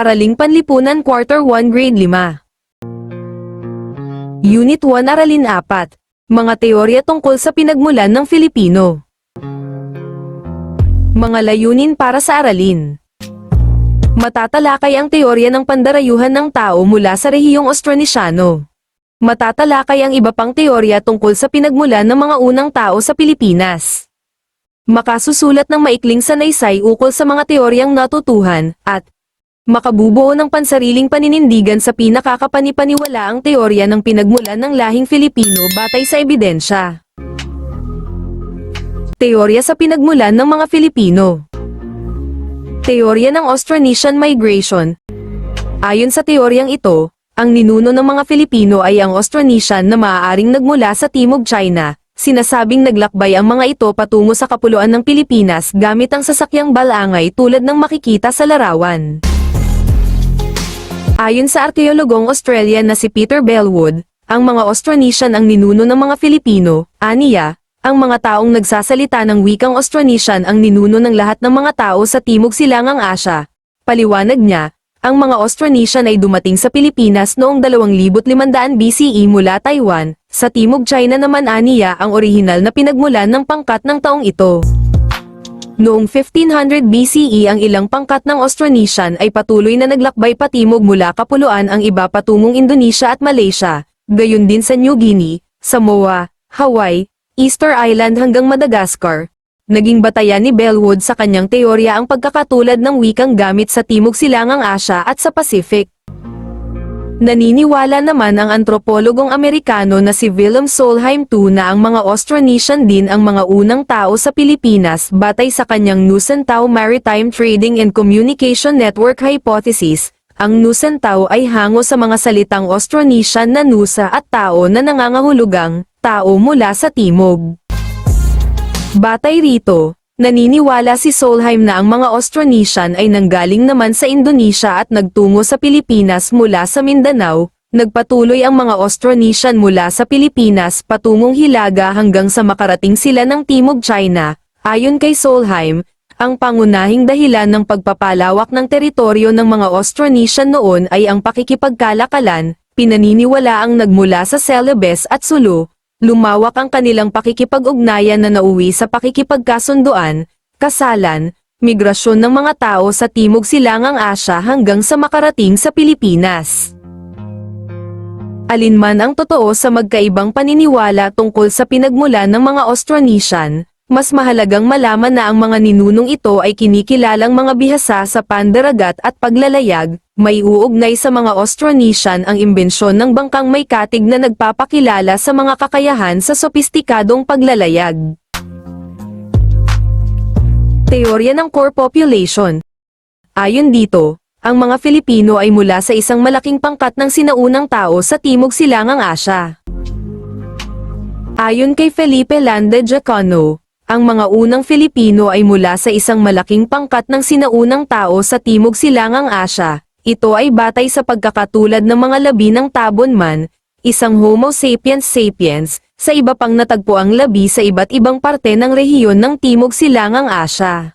Araling Panlipunan Quarter 1 Grade 5 Unit 1 Aralin 4 Mga teorya tungkol sa pinagmulan ng Filipino Mga layunin para sa aralin Matatalakay ang teorya ng pandarayuhan ng tao mula sa rehiyong Austronesiano. Matatalakay ang iba pang teorya tungkol sa pinagmulan ng mga unang tao sa Pilipinas. Makasusulat ng maikling sanaysay ukol sa mga teoryang natutuhan, at makabubuo ng pansariling paninindigan sa pinakakapanipaniwala ang teorya ng pinagmulan ng lahing Filipino batay sa ebidensya. Teorya sa pinagmulan ng mga Filipino Teorya ng Austronesian Migration Ayon sa teoryang ito, ang ninuno ng mga Filipino ay ang Austronesian na maaaring nagmula sa Timog China. Sinasabing naglakbay ang mga ito patungo sa kapuluan ng Pilipinas gamit ang sasakyang balangay tulad ng makikita sa larawan. Ayon sa arkeologong Australian na si Peter Bellwood, ang mga Austronesian ang ninuno ng mga Filipino, aniya, ang mga taong nagsasalita ng wikang Austronesian ang ninuno ng lahat ng mga tao sa Timog Silangang Asya. Paliwanag niya, ang mga Austronesian ay dumating sa Pilipinas noong 2500 BCE mula Taiwan, sa Timog China naman aniya ang orihinal na pinagmulan ng pangkat ng taong ito. Noong 1500 BCE ang ilang pangkat ng Austronesian ay patuloy na naglakbay patimog mula Kapuluan ang iba patungong Indonesia at Malaysia, gayon din sa New Guinea, Samoa, Hawaii, Easter Island hanggang Madagascar. Naging batayan ni Bellwood sa kanyang teorya ang pagkakatulad ng wikang gamit sa Timog Silangang Asya at sa Pacific. Naniniwala naman ang antropologong Amerikano na si Willem Solheim II na ang mga Austronesian din ang mga unang tao sa Pilipinas batay sa kanyang Nusantao Maritime Trading and Communication Network Hypothesis. Ang Nusantao ay hango sa mga salitang Austronesian na nusa at tao na nangangahulugang tao mula sa timog. Batay rito, naniniwala si Solheim na ang mga Austronesian ay nanggaling naman sa Indonesia at nagtungo sa Pilipinas mula sa Mindanao, nagpatuloy ang mga Austronesian mula sa Pilipinas patungong Hilaga hanggang sa makarating sila ng Timog China. Ayon kay Solheim, ang pangunahing dahilan ng pagpapalawak ng teritoryo ng mga Austronesian noon ay ang pakikipagkalakalan, pinaniniwala ang nagmula sa Celebes at Sulu, lumawak ang kanilang pakikipag-ugnayan na nauwi sa pakikipagkasunduan, kasalan, migrasyon ng mga tao sa Timog Silangang Asya hanggang sa makarating sa Pilipinas. Alinman ang totoo sa magkaibang paniniwala tungkol sa pinagmulan ng mga Austronesian, mas mahalagang malaman na ang mga ninunong ito ay kinikilalang mga bihasa sa pandaragat at paglalayag, may uugnay sa mga Austronesian ang imbensyon ng bangkang may katig na nagpapakilala sa mga kakayahan sa sopistikadong paglalayag. Teorya ng core population Ayon dito, ang mga Filipino ay mula sa isang malaking pangkat ng sinaunang tao sa Timog Silangang Asya. Ayon kay Felipe Landa Giacano, ang mga unang Filipino ay mula sa isang malaking pangkat ng sinaunang tao sa Timog Silangang Asya. Ito ay batay sa pagkakatulad ng mga labi ng tabon man, isang Homo sapiens sapiens, sa iba pang natagpuang labi sa iba't ibang parte ng rehiyon ng Timog Silangang Asya.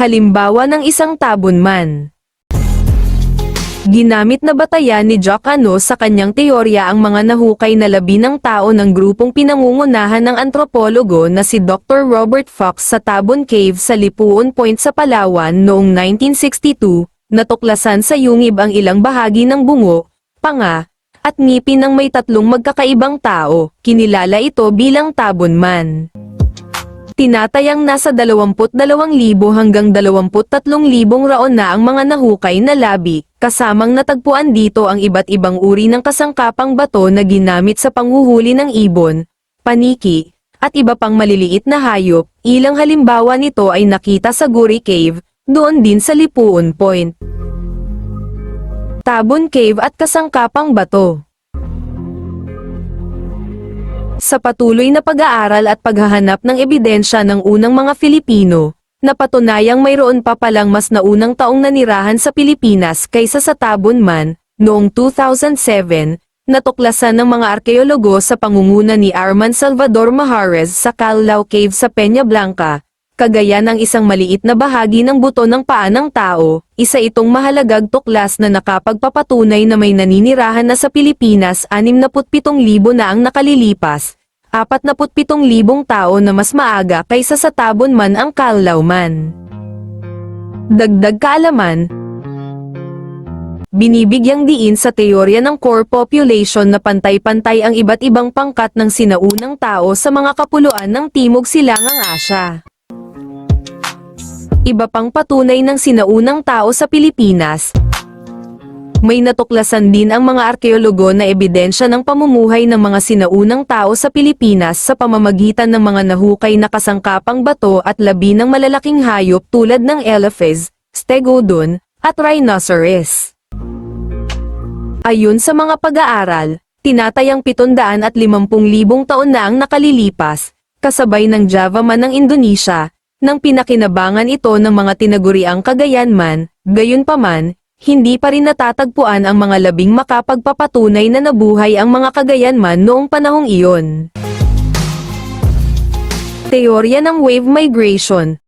Halimbawa ng isang tabon man. Ginamit na batayan ni Jock Ano sa kanyang teorya ang mga nahukay na labi ng tao ng grupong pinangungunahan ng antropologo na si Dr. Robert Fox sa Tabon Cave sa Lipuon Point sa Palawan noong 1962, natuklasan sa yungib ang ilang bahagi ng bungo, panga, at ngipin ng may tatlong magkakaibang tao, kinilala ito bilang Tabon Man. Tinatayang nasa 22,000 hanggang 23,000 raon na ang mga nahukay na labi, kasamang natagpuan dito ang iba't ibang uri ng kasangkapang bato na ginamit sa panghuhuli ng ibon, paniki, at iba pang maliliit na hayop, ilang halimbawa nito ay nakita sa Guri Cave, doon din sa Lipuon Point. Tabon Cave at kasangkapang bato sa patuloy na pag-aaral at paghahanap ng ebidensya ng unang mga Filipino, napatunayang mayroon pa palang mas naunang taong nanirahan sa Pilipinas kaysa sa Tabon man, noong 2007, natuklasan ng mga arkeologo sa pangunguna ni Arman Salvador Mahares sa Callao Cave sa Peña Blanca, kagaya ng isang maliit na bahagi ng buto ng paa ng tao, isa itong mahalagag tuklas na nakapagpapatunay na may naninirahan na sa Pilipinas 67,000 na ang nakalilipas, 47,000 tao na mas maaga kaysa sa tabon man ang kalawman. Dagdag kaalaman, Binibigyang diin sa teorya ng core population na pantay-pantay ang iba't ibang pangkat ng sinaunang tao sa mga kapuluan ng Timog Silangang Asya. Iba pang patunay ng sinaunang tao sa Pilipinas. May natuklasan din ang mga arkeologo na ebidensya ng pamumuhay ng mga sinaunang tao sa Pilipinas sa pamamagitan ng mga nahukay na kasangkapang bato at labi ng malalaking hayop tulad ng elephas, stegodon, at rhinoceros. Ayon sa mga pag-aaral, tinatayang 750,000 taon na ang nakalilipas, kasabay ng Java man ng Indonesia, nang pinakinabangan ito ng mga tinaguriang Cagayan man, gayunpaman, hindi pa rin natatagpuan ang mga labing makapagpapatunay na nabuhay ang mga Cagayan man noong panahong iyon. Teorya ng Wave Migration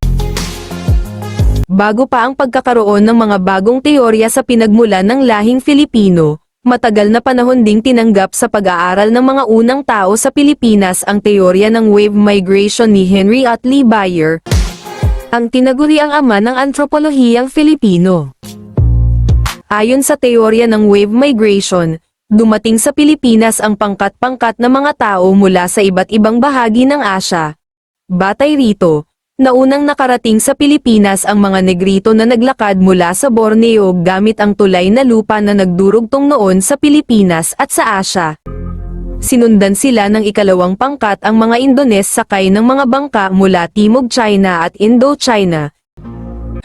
Bago pa ang pagkakaroon ng mga bagong teorya sa pinagmulan ng lahing Filipino, matagal na panahon ding tinanggap sa pag-aaral ng mga unang tao sa Pilipinas ang teorya ng wave migration ni Henry Utley Bayer, ang tinaguriang ama ng antropolohiyang Filipino. Ayon sa teorya ng wave migration, dumating sa Pilipinas ang pangkat-pangkat na mga tao mula sa iba't ibang bahagi ng Asya. Batay rito, Naunang nakarating sa Pilipinas ang mga negrito na naglakad mula sa Borneo gamit ang tulay na lupa na nagdurugtong noon sa Pilipinas at sa Asya. Sinundan sila ng ikalawang pangkat ang mga Indones sakay ng mga bangka mula Timog China at Indochina.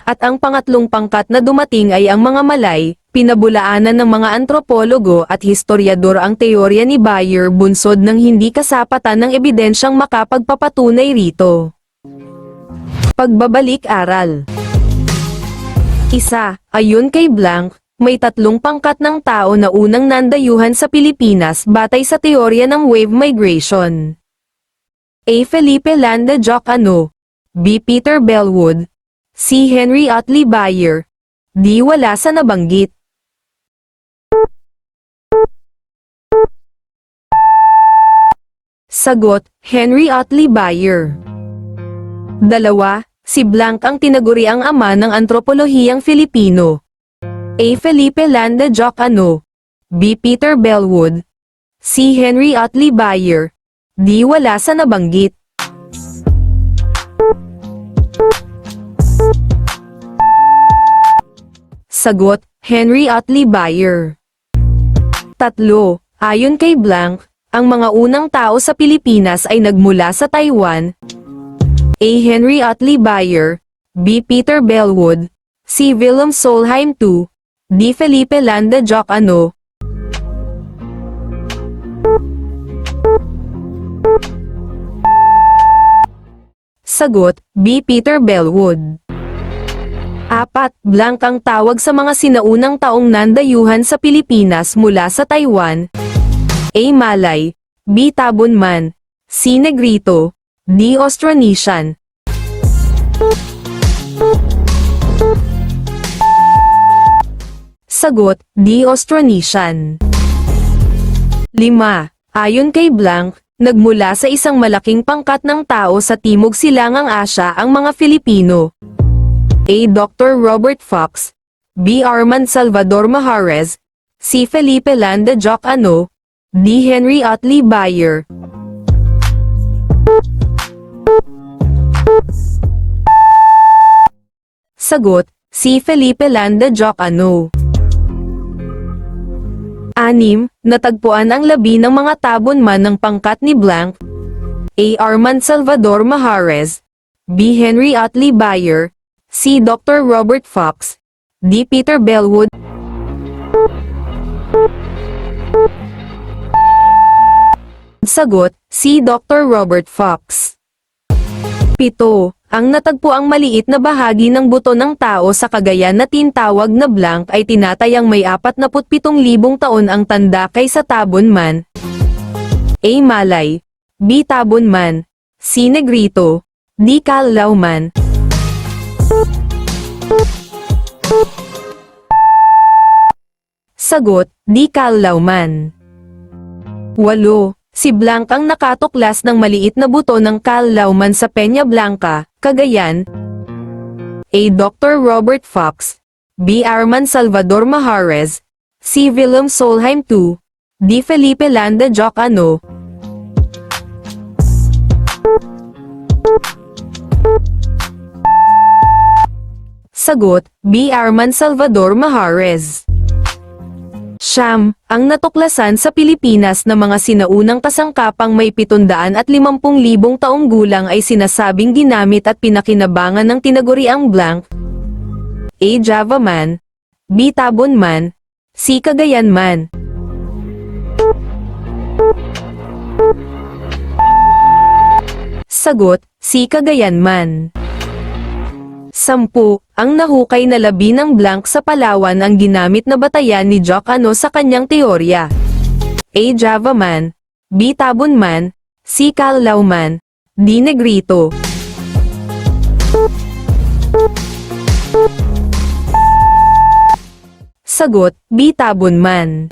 At ang pangatlong pangkat na dumating ay ang mga Malay, pinabulaanan ng mga antropologo at historiador ang teorya ni Bayer bunsod ng hindi kasapatan ng ebidensyang makapagpapatunay rito. Pagbabalik-aral Isa, ayon kay Blank, may tatlong pangkat ng tao na unang nandayuhan sa Pilipinas batay sa teorya ng wave migration. A. Felipe Landa Jocano B. Peter Bellwood C. Henry Utley Bayer D. Wala sa nabanggit Sagot, Henry Utley Bayer Dalawa, si Blanc ang tinaguriang ama ng antropolohiyang Filipino. A. Felipe Landa Jocano. B. Peter Bellwood. C. Henry Utley Bayer. D. Wala sa nabanggit. Sagot, Henry Utley Bayer. Tatlo, ayon kay Blanc, ang mga unang tao sa Pilipinas ay nagmula sa Taiwan, A. Henry Utley Bayer, B. Peter Bellwood, C. Willem Solheim II, D. Felipe Landa Jocano. Sagot, B. Peter Bellwood. Apat, blank ang tawag sa mga sinaunang taong nandayuhan sa Pilipinas mula sa Taiwan. A. Malay, B. Tabunman, C. Negrito, D. Austronesian. Sagot, D. Austronesian. 5. Ayon kay Blanc, nagmula sa isang malaking pangkat ng tao sa Timog Silangang Asya ang mga Filipino. A. Dr. Robert Fox, B. Armand Salvador Maharez, C. Felipe Landa Jocano, D. Henry Utley Bayer. Sagot, si Felipe Landa Jocano. Anim, natagpuan ang labi ng mga tabon man ng pangkat ni Blanc, A. Armand Salvador Maharez, B. Henry Utley Bayer, C. Dr. Robert Fox, D. Peter Bellwood. Sagot, C. Dr. Robert Fox. Pito, ang natagpuang maliit na bahagi ng buto ng tao sa Cagayan na tinatawag na blank ay tinatayang may 47,000 taon ang tanda kaysa tabon man. A. Malay. B. Tabon man. C. Negrito. D. Calauman Sagot, D. Calauman 8. Si Blanc ang nakatuklas ng maliit na buto ng Calauman sa Peña Blanca, Cagayan. A. Dr. Robert Fox B. Arman Salvador Mahares C. Willem Solheim II D. Felipe Landa Jocano Sagot, B. Arman Salvador Mahares. Siyam, ang natuklasan sa Pilipinas na mga sinaunang kasangkapang may 750,000 taong gulang ay sinasabing ginamit at pinakinabangan ng tinaguriang blank. A. Java man, B. Tabon man, C. Cagayan man. Sagot, C. Cagayan man. Sampu, ang nahukay na labi ng blank sa Palawan ang ginamit na batayan ni Jock Ano sa kanyang teorya. A. Java man, B. Tabon man, C. Calao man, D. Negrito. Sagot, B. Tabon man.